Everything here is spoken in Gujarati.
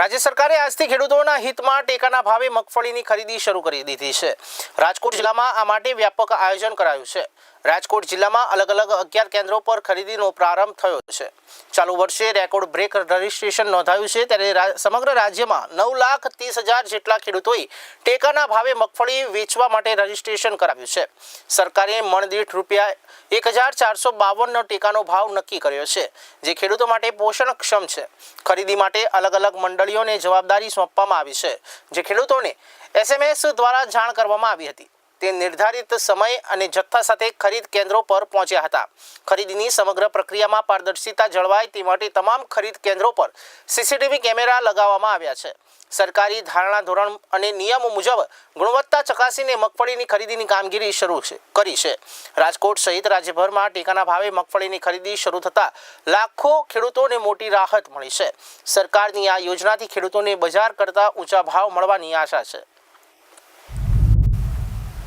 રાજ્ય સરકારે આજથી ખેડૂતોના હિતમાં ટેકાના ભાવે મગફળીની ખરીદી શરૂ કરી દીધી છે. રાજકોટ જિલ્લામાં આ માટે વ્યાપક આયોજન કરાયું છે. રાજકોટ જિલ્લામાં અલગ અલગ અગિયાર કેન્દ્રો પર ખરીદીનો પ્રારંભ થયો છે. ચાલુ વર્ષે રેકોર્ડ બ્રેક રજિસ્ટ્રેશન નોંધાયું છે. ત્યારે સમગ્ર રાજ્યમાં નવ લાખ ત્રીસ હજાર જેટલા ખેડૂતોએ ટેકાના ભાવે મગફળી વેચવા માટે રજીસ્ટ્રેશન કરાવ્યું છે. સરકારે મણદીઠ રૂપિયા એક હજાર ચારસો બાવનનો ટેકાનો ભાવ નક્કી કર્યો છે, જે ખેડૂતો માટે પોષણક્ષમ છે. ખરીદી માટે અલગ અલગ મંડળીઓને જવાબદારી સોંપવામાં આવી છે. જે ખેડૂતોને એસએમએસ દ્વારા જાણ કરવામાં આવી હતી. તે નિર્ધારિત સમય અને જથ્થા સાથે ખરીદ કેન્દ્રો પર પહોંચ્યા હતા. ખરીદીની સમગ્ર પ્રક્રિયામાં પારદર્શિતા જળવાય તે માટે તમામ ખરીદ કેન્દ્રો પર સીસીટીવી કેમેરા લગાવવામાં આવ્યા છે. સરકારી ધારણા ધોરણ અને નિયમો મુજબ ગુણવત્તા ચકાસીને મગફળીની ખરીદીની કામગીરી શરૂ છે, કરી છે. રાજકોટ સહિત રાજ્યભરમાં ટેકાના ભાવે મગફળીની ખરીદી શરૂ થતાં લાખો ખેડૂતોને મોટી રાહત મળી છે. સરકારની આ યોજનાથી ખેડૂતોને બજાર કરતાં ઊંચા ભાવ મળવાની આશા છે.